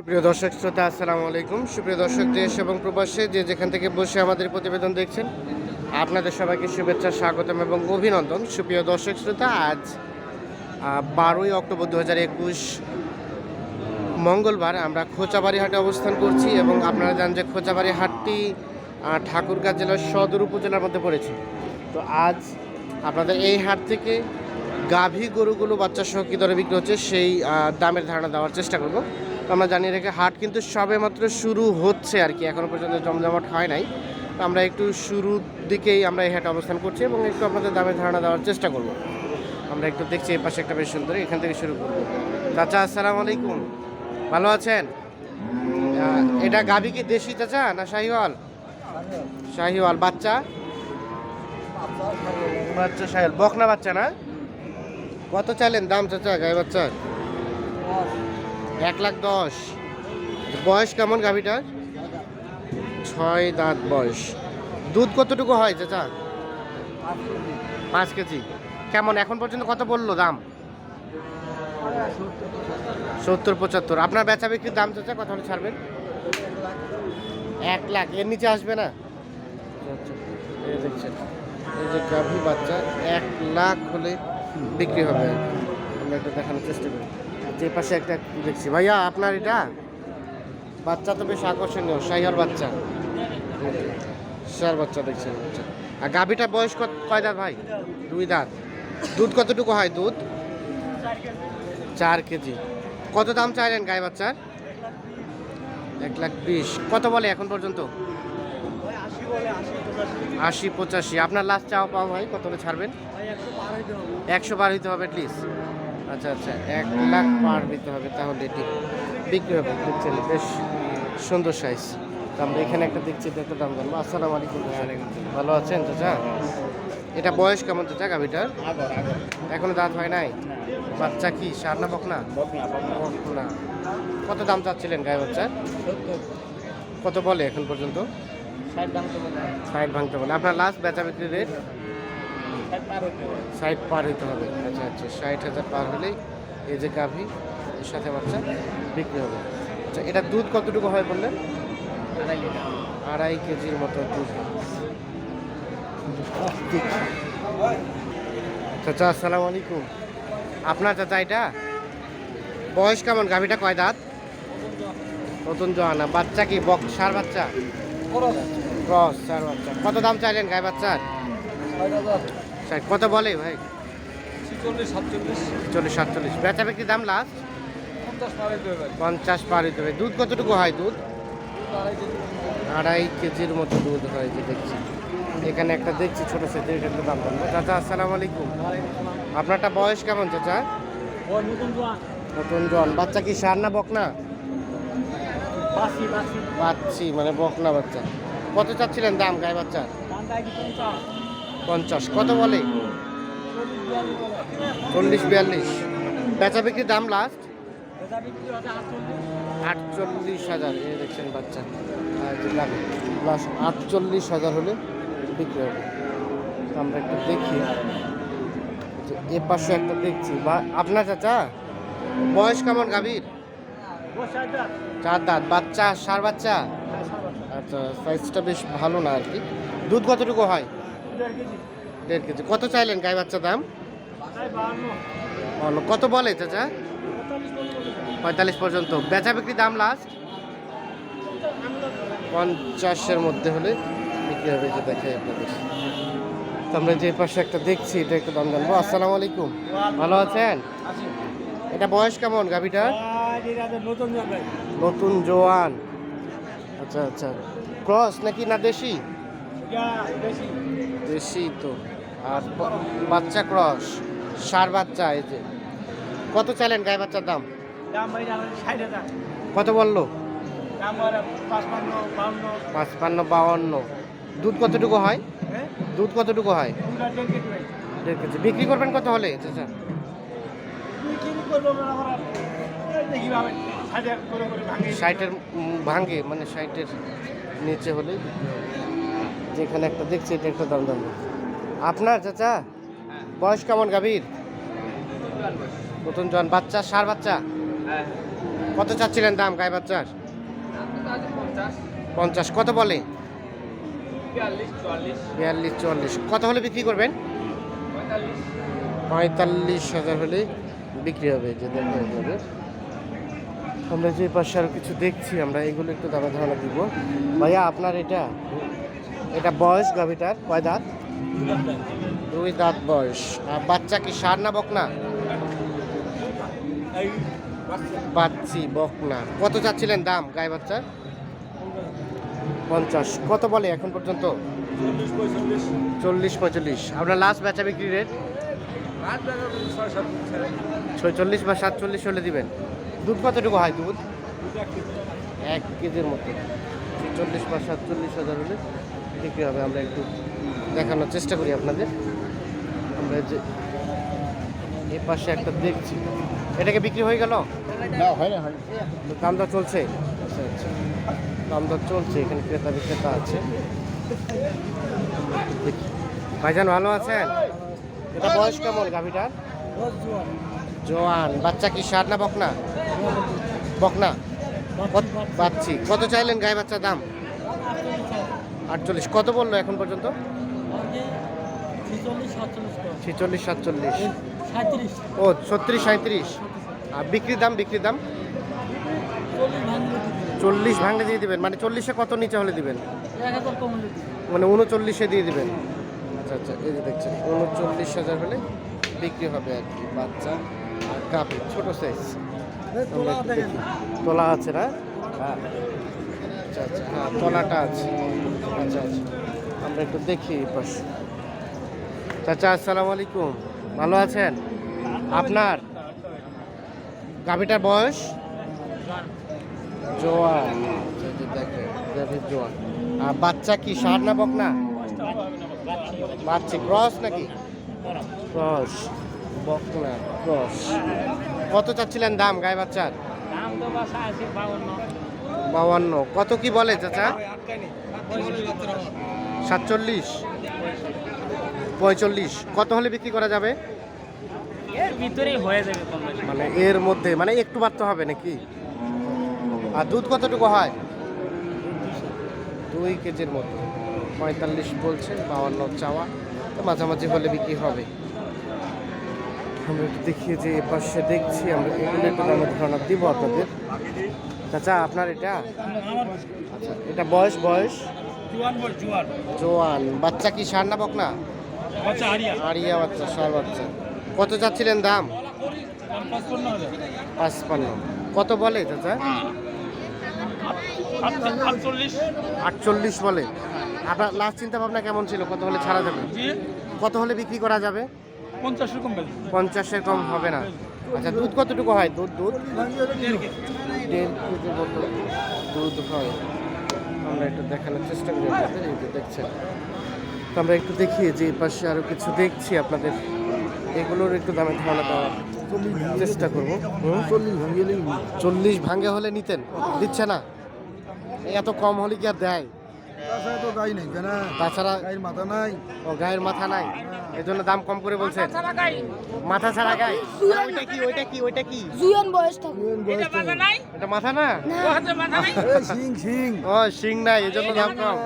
সুপ্রিয় দর্শক, শ্রোতা, আসসালামু আলাইকুম। সুপ্রিয় দর্শক, দেশ এবং প্রবাসে যে যেখান থেকে বসে আমাদের প্রতিবেদন দেখছেন, আপনাদের সবাইকে শুভেচ্ছা, স্বাগতম এবং অভিনন্দন। সুপ্রিয় দর্শক, শ্রোতা, আজ বারোই অক্টোবর দু হাজার একুশ, মঙ্গলবার আমরা খোঁচাবাড়ি হাটে অবস্থান করছি এবং আপনারা জানেন যে খোঁচাবাড়ি হাটটি ঠাকুরগাঁ জেলার সদর উপজেলার মধ্যে পড়েছে। তো আজ আপনাদের এই হাট থেকে গাভী গরুগুলো বাচ্চা সহ কী দরে বিক্রি হচ্ছে সেই দামের ধারণা দেওয়ার চেষ্টা করব। তো আমরা জানিয়ে রেখে হাট কিন্তু সবে মাত্র শুরু হচ্ছে আর কি। এখনও পর্যন্ত জমজমাট হয় নাই। তো আমরা একটু শুরুর দিকেই আমরা এই হাটে অবস্থান করছি এবং একটু আপনাদের দামের ধারণা দেওয়ার চেষ্টা করব। আমরা একটু দেখছি এই পাশে একটা বেশ সুন্দর এখান থেকে শুরু করব। চাচা, আসসালামু আলাইকুম। ভালো আছেন? এটা গাভী কি দেশি চাচা না শাহিওয়াল? শাহিওয়াল, বাচ্চা? বাচ্চা শাহিওয়াল, বকনা বাচ্চা না? কত চাইলেন দাম চাচা গায়ে বাচ্চার? এক লাখ দশ। বয়স কেমন গাভীটার? ছয় দাঁত বয়স। দুধ কতটুকু হয় চাচা? পাঁচ কেজি। কেমন? এখন পর্যন্ত কত বলল দাম? সত্তর পঁচাত্তর। আপনার বেচা বিক্রির দাম চাচা কত ছাড়বেন? এক লাখ। এর নিচে আসবে না? এই যে বাচ্চা, এক লাখ হলে বিক্রি হবে। আমরা একটু দেখানোর চেষ্টা করি। যে পাশে একটা দেখছি। ভাইয়া, আপনার এটা? বাচ্চা তো বেশ আকর্ষণীয় শাহিয়ার বাচ্চা। শার বাচ্চা দেখছেন বাচ্চা। আর গাভীটা বয়স কত কয় দাঁত ভাই? দুই দাঁত। দুধ কতটুকু হয় দুধ? চার কেজি। কত দাম চাইলেন গায়ে বাচ্চার? এক লাখ বিশ। কত বলে এখন পর্যন্ত? আশি পঁচাশি। আপনার লাস্ট চাওয়া পাওয়া ভাই কত ছাড়বেন? একশো বার হইতে হবে। প্লিজ আচ্ছা আচ্ছা এক লাখ পার দিতে হবে তাহলে এটি বিক্রি হবে দেখছেন বেশ সুন্দর সাইজ তো আমরা এখানে একটা দেখছি দেখতে দাম জানব আসসালামু আলাইকুম ভালো আছেন চাচা? এটা বয়স কেমন চাচা গাভিটার? এখনও দাঁত হয় নাই? বাচ্চা কি সার না বকনা? বকনা কত দাম চাচ্ছিলেন গায়ে বাচ্চা কত বলে এখন পর্যন্ত? ষাট ভাঙতে বলে। আপনার লাস্ট বেচা বিক্রি রেট ষাট পার হইতে হবে। আচ্ছা আচ্ছা ষাট হাজার পার হলেই এই যে গাভী এর সাথে বাচ্চা বিক্রি হবে। আচ্ছা এটা দুধ কতটুকু হয় বললেন? আড়াই কেজির মতো দুধ। চাচা আসসালামু আলাইকুম। আপনার চাচা এটা? বয়স কেমন? গাভীটা কয় দাঁত? নতুন জোয়ানা বাচ্চা কি? বক সার বাচ্চা? ক্রস। সার বাচ্চা। কত দাম চাইলেন গায়ে বাচ্চার? ষাট, কত বলে ভাই? চল্লিশ সাতচল্লিশ। বেচা বিক্রি দাম লাস্ট পঞ্চাশ পার হইতে হবে। দুধ কতটুকু হয় দুধ? আড়াই কেজির মতো দুধ হয় যে দেখছি। এখানে একটা দেখছি ছোটো সেটের একটা দাম জানব চাচা আসসালামু আলাইকুম। আপনারটা বয়স কেমন চাচা? নতুন জন বাচ্চা কি সার না বকনা? পাচ্ছি মানে বকনা বাচ্চা। কত চাচ্ছিলেন দাম গায়ে বাচ্চা পঞ্চাশ। কত বলে? চল্লিশ, বিয়াল্লিশ। বেচা বিক্রির দাম লাস্ট আটচল্লিশ হাজার। এই দেখছেন বাচ্চা। লাস্ট আটচল্লিশ হাজার হলে বিক্রি হবে। আমরা একটু দেখি। এ পাশে একটা দেখছি। বা আপনার চাচা? বয়স কেমন গাভীর? চার দাঁত। বাচ্চা? সার বাচ্চা? আচ্ছা সাইজটা বেশ ভালো না আর কি। দুধ কতটুকু হয়? দেড় কেজি। কত চাইলেন গায়ে বাচ্চা দাম? ভালো কত বলে চাচা পঁয়তাল্লিশ পর্যন্ত। বেচা বিক্রি দাম লাস্ট পঞ্চাশের মধ্যে হলে বিক্রি হবে যে দেখাই আপনাদের। তো আমরা যে পাশে একটা দেখছি এটা একটু দাম জানব। আসসালামু আলাইকুম। ভালো আছেন? এটা বয়স কেমন গাভিটার? নতুন জোয়ান আচ্ছা আচ্ছা। ক্রস নাকি না দেশি। দেশি তো। আর বাচ্চা ক্রস সার বাচ্চা এই যে। কত চাইলেন গায়ে বাচ্চার দাম? কত বলল? পাঁচপান্ন বাউান্ন। দুধ কতটুকু হয়? দুধ কতটুকু হয়? দেড় কেজি বিক্রি করবেন কত হলে? চাচা ষাটের উম, ভাঙে মানে ষাটের নিচে হলেই বিক্রি হবে। যেখানে একটা দেখছি, এটা একটা দাম দাম আপনার চাচা, বয়স কেমন গাভীর? নতুন জন, বাচ্চা, সার বাচ্চা? কত চাচ্ছিলেন দাম গায়ে বাচ্চার? পঞ্চাশ। কত বলে? বিয়াল্লিশ, চুয়াল্লিশ। কত হলে বিক্রি করবেন? পঁয়তাল্লিশ হাজার হলে বিক্রি হবে, যে। আমরা যে পাশে আরও কিছু দেখছি, আমরা এগুলো একটু দামে ধারণা দিব। ভাইয়া, আপনার এটা এটা বয়স গাভিটার কয় দাঁত? দুই দাঁত বয়স। আর বাচ্চা কি সার না বকনা? বাচ্চি, বকনা। কত চাচ্ছিলেন দাম গায়ে বাচ্চার পঞ্চাশ। কত বলে এখন পর্যন্ত? চল্লিশ পঁয়তাল্লিশ আপনার লাস্ট বেচা বিক্রি রেট ছয়চল্লিশ বা সাতচল্লিশ হলে দিবেন। দুধ কতটুকু হয় দুধ? এক কেজির মতো। চল্লিশ বা সাতচল্লিশ হাজার হলে বিক্রি হবে আমরা একটু দেখানোর চেষ্টা করি আপনাদের। আমরা যে এই পাশে একটা দেখছি। এটাকে বিক্রি হয়ে গেল? না হয় না হয় দাম দর চলছে? আচ্ছা আচ্ছা। দাম দর চলছে এখানে ক্রেতা বিক্রেতা আছে। ভাইজান ভালো আছেন? এটা বয়স কেমন গাভিটার? জোয়ান। বাচ্চা কি সার না বকনা? বকনা? বাচ্চি। কত চাইলেন গায়ে বাচ্চার দাম? আটচল্লিশ। কত বলল এখন পর্যন্ত? ছেচল্লিশ সাতচল্লিশ। ও ছত্রিশ সাঁত্রিশ। আর বিক্রির দাম বিক্রির দাম? চল্লিশ ভাঙলে দিয়ে দিবেন। মানে চল্লিশে কত নিচে হলে দিবেন? মানে উনচল্লিশে দিয়ে দিবেন। আচ্ছা আচ্ছা এই যে দেখছেন উনচল্লিশ হাজার হলে বিক্রি হবে আর কি বাচ্চা আর কাপি ছোট সাইজ তোলা আছে না? হ্যাঁ। আচ্ছা আচ্ছা হ্যাঁ তলাটা আছে। আচ্ছা আচ্ছা আমরা একটু দেখি পাশে। চাচা আসসালামু আলাইকুম। ভালো আছেন? আপনার? গাভিটার বয়স? জোয়ান। আচ্ছা, দেখেন গাভির জোয়ান। আর বাচ্চা কি সার না বক না বাচ্চা ক্রস নাকি? ক্রস। বক না ক্রস। কত চাচ্ছিলেন দাম গায়ে বাচ্চার? দাম তো বাসা আছে বাউন্ন। বাউান্ন কত কি বলে চাচা? সাতচল্লিশ। পঁয়তাল্লিশ কত হলে বিক্রি করা যাবে? এর ভিতরেই হয়ে যাবে মানে এর মধ্যে মানে একটু বাড়তে হবে নাকি? আর দুধ কতটুকু হয়? দুই কেজির মতো পঁয়তাল্লিশ বলছে বাউান্ন চাওয়া। তো মাঝামাঝি হলে বিক্রি হবে। আমরা একটু দেখিয়ে যে এ পাশে দেখছি আমরা এগুলো একটু দামে ধারণা দিব আপনাদের। চাচা আপনার এটা? আচ্ছা এটা বয়স বয়স? জুয়ান। বাচ্চা কি সার না? বক না আরিয়া বাচ্চা সার বাচ্চা। কত চাচ্ছিলেন দাম? পাঁচপান্ন। কত বলে চাচা? আটচল্লিশ। আটচল্লিশ বলে। আপনার লাস্ট চিন্তা ভাবনা কেমন ছিল? কত হলে ছাড়া যাবে? কত হলে বিক্রি করা যাবে? পঞ্চাশের কম হবে না। আচ্ছা দুধ কতটুকু হয়? দুধ দুধ? দেড় কেজি। মতো দুধ হয়। আমরা একটু দেখানোর চেষ্টা করি আপনাদের এই যে দেখছেন। তো আমরা একটু দেখি যে এই পাশে আরও কিছু দেখছি আপনাদের। এগুলোর একটু দামে ধারণা দেওয়ার চেষ্টা করব? চল্লিশ ভাঙ্গে হলে নিতেন। দিচ্ছে না। এত কম হলে কি আর দেয়? তাছাড়া তো গাই নেই কেন? তাছাড়া গায়ের মাথা নাই। ও গায়ের মাথা নাই। এই জন্য দাম কম করে বলছেন। মাথা ছাড়া গায়ে ওইটা কি ওইটা কি ওইটা কি? জুয়ান বয়স থাকে এটা মাথা না? এই সিং সিং ও শিং নাই এই জন্য দাম কম।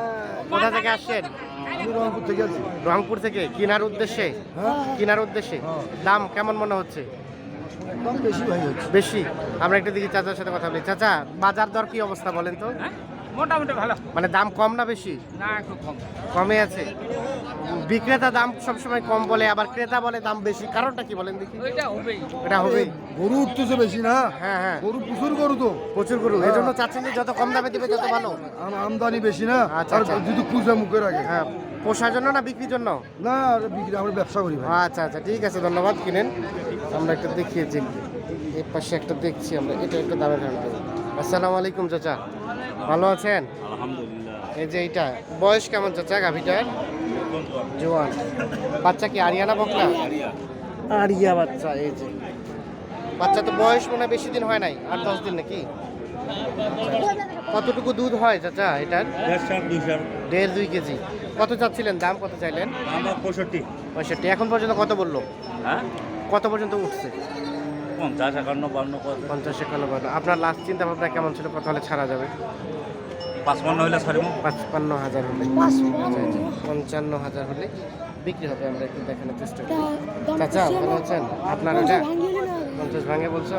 কোথা থেকে আসছেন? রংপুর থেকে কেনার উদ্দেশ্যে? হ্যাঁ। কেনার উদ্দেশ্যে? হ্যাঁ। দাম কেমন মনে হচ্ছে? বেশি হচ্ছে। বেশি? আমরা একটু দেখি চাচার সাথে কথা বলি। চাচা বাজার দর কি অবস্থা বলেন তো? মোটামুটি ভালো। মানে দাম কম না বেশি? না একটু কম। কমে আছে? বিক্রেতা দাম সবসময় কম বলে আবার ক্রেতা বলে দাম বেশি। কারণটা কি বলেন দেখি। হবেই। এটা হবেই। গরু উঠতেছে বেশি না? হ্যাঁ হ্যাঁ। গরু প্রচুর গরু তো। প্রচুর গরু। এই জন্য চাচ্ছেন যে যত কম দামে দিবে তত ভালো। আমদানি বেশি না? আচ্ছা, আর আচ্ছা। যদি পূজা মুখে রাখে হ্যাঁ। পোষার জন্য না বিক্রির জন্য? না আর বিক্রি আমরা ব্যবসা করি ভাই। আচ্ছা আচ্ছা। ঠিক আছে ধন্যবাদ কিনেন। আমরা একটা দেখিয়েছি। এই পাশে একটা দেখছি আমরা। এটা একটা দামের ধারণ আসসালামু আলাইকুম চাচা। ভালো আছেন? আলহামদুলিল্লাহ। এই যে এইটা বয়স কেমন চাচা গাভিটার? জোয়ান। বাচ্চা কি আরিয়ানা বকনা? আরিয়া। বাচ্চা এই যে। বাচ্চা তো বয়স মনে হয় বেশি দিন হয় নাই আট দশ দিন নাকি? কতটুকু দুধ হয় চাচা এটার? দেড় দুই কেজি। কত চাচ্ছিলেন? দাম কত চাইলেন? আমরা পঁয়ষট্টি। পঁয়ষট্টি। এখন পর্যন্ত কত বলল? হ্যাঁ? কত পর্যন্ত উঠছে? পঞ্চাশ একান্ন বান্ন কত? পঞ্চাশ একান্ন বান্ন। আপনার লাস্ট চিন্তা ভাবনা কেমন ছিল? কত হলে ছাড়া যাবে। পাঁচপান্ন হইলে ছাড়িব পাঁচপান্ন হাজার হলে। পঞ্চান্ন হাজার হলে বিক্রি হবে। আমরা একটু দেখানোর চেষ্টা করি। চাচা ভালো আছেন? আপনার ওটা পঞ্চাশ ভাঙে বলছো?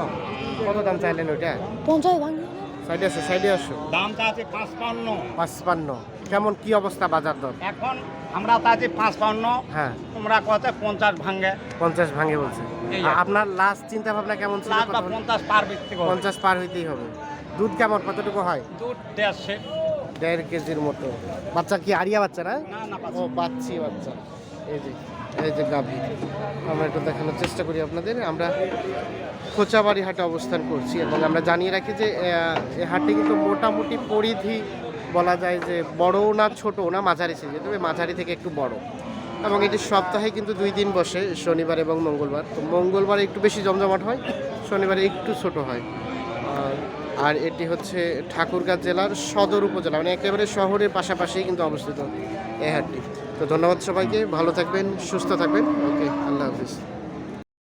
কত দাম চাইলেন ওইটা? পঞ্চাশ ভাঙি সাইডে আসো সাইডে আসো। দামটা আছে পাঁচপান্ন। পাঁচপান্ন। কেমন কি অবস্থা বাজার দর? এখন আমরা তা আছি পাঁচপান্ন। হ্যাঁ। তোমরা কত? পঞ্চাশ ভাঙে। পঞ্চাশ ভাঙে বলছে। আপনার লাস্ট চিন্তা ভাবনা কেমন ছিল? পঞ্চাশ পার পঞ্চাশ পার হইতেই হবে। দুধ কেমন? কতটুকু হয়? দুধ দেড়শে দেড় কেজির মতো বাচ্চা কি আরিয়া বাচ্চা না? ও বাচ্চি বাচ্চা। এই যে এই যে গাভী। আমরা একটু দেখানোর চেষ্টা করি আপনাদের। আমরা খোঁচাবাড়ি হাটে অবস্থান করছি এবং আমরা জানিয়ে রাখি যে এই হাটে কিন্তু মোটামুটি পরিধি বলা যায় যে বড়ও না ছোট না মাঝারি সিজে তবে মাঝারি থেকে একটু বড়। এবং এটি সপ্তাহে কিন্তু দুই দিন বসে, শনিবার এবং মঙ্গলবার। তো মঙ্গলবার একটু বেশি জমজমাট হয়, শনিবারে একটু ছোট হয়। আর- এটি হচ্ছে ঠাকুরগাঁ জেলার সদর উপজেলা মানে একেবারে শহরের পাশাপাশি কিন্তু অবস্থিত এ হাটটি। তো ধন্যবাদ সবাইকে, ভালো থাকবেন, সুস্থ থাকবেন। ওকে, আল্লাহ হাফিজ।